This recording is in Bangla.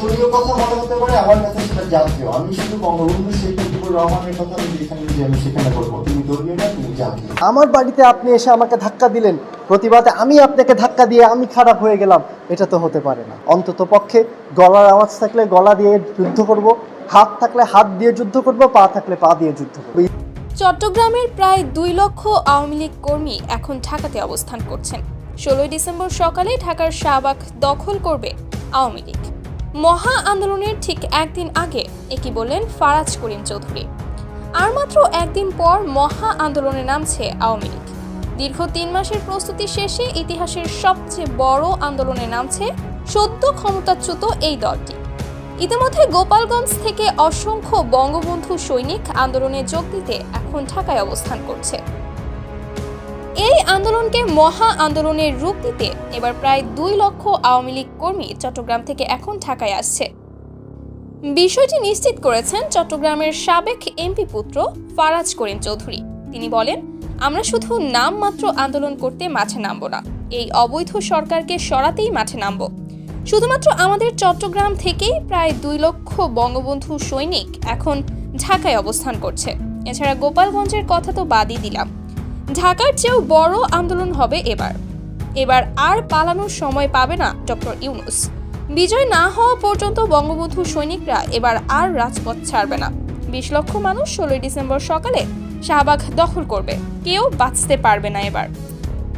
দলীয় কথা মনে হতে পারে আমার কাছে সেটা জাতীয়। আমি শুধু বঙ্গবন্ধু শেখ মুজিবুর রহমানের কথা আমি যেখানে যে আমি সেখানে বলব। তুমি দলীয় না তুমি জাতীয়। আমার বাড়িতে আপনি এসে আমাকে ধাক্কা দিলেন। প্রতিবাদে আমি আপনাকে ধাক্কা দিয়ে আমি খারাপ হয়ে গেলাম। এটা তো হতে পারে না। অন্তত পক্ষে গলার আওয়াজ থাকলে গলা দিয়ে যুদ্ধ করব হাত থাকলে হাত দিয়ে যুদ্ধ করব পা থাকলে পা দিয়ে যুদ্ধ করব। চট্টগ্রামের প্রায় দুই লক্ষ আওয়ামী লীগ কর্মী এখন ঢাকাতে অবস্থান করছেন। ষোলোই ডিসেম্বর সকালে ঢাকার শাহবাগ দখল করবে আওয়ামী লীগ। মহা আন্দোলনের ঠিক একদিন আগে একই বললেন ফারাজ করিম চৌধুরী। আর মাত্র একদিন পর মহা আন্দোলনে নামছে আওয়ামী লীগ। দীর্ঘ তিন মাসের প্রস্তুতি শেষে ইতিহাসের সবচেয়ে বড় আন্দোলনে নামছে সদ্য ক্ষমতাচ্যুত এই দলটি। ইতিমধ্যে গোপালগঞ্জ থেকে অসংখ্য বঙ্গবন্ধু সৈনিক আন্দোলনে যোগ দিতে এখন ঢাকায় অবস্থান করছে। আন্দোলনকে মহা আন্দোলনের রূপ দিতে এবার প্রায় দুই লক্ষ আওয়ামী লীগ কর্মী চট্টগ্রাম থেকে এখন ঢাকায় আসছে। বিষয়টি নিশ্চিত করেছেন চট্টগ্রামের সাবেক এমপি পুত্র ফারাজ করিম চৌধুরী। তিনি বলেন, আমরা শুধু নামমাত্র আন্দোলন করতে মাঠে নামব না। এই অবৈধ সরকারকে সরাতেই মাঠে নামব। শুধুমাত্র আমাদের চট্টগ্রাম থেকেই প্রায় দুই লক্ষ বঙ্গবন্ধু সৈনিক এখন ঢাকায় অবস্থান করছে। এছাড়া গোপালগঞ্জের কথা তো বাদই দিলাম। ঢাকার চেয়েও বড় আন্দোলন হবে এবার। এবার আর পালানোর সময় পাবে না ডক্টর ইউনুস। বিজয় না হওয়া পর্যন্ত বঙ্গবন্ধু সৈনিকরা এবার আর রাজপথ ছাড়বে না। বিশ লক্ষ মানুষ ষোলোই ডিসেম্বর সকালে শাহবাগ দখল করবে। কেউ বাঁচতে পারবে না এবার।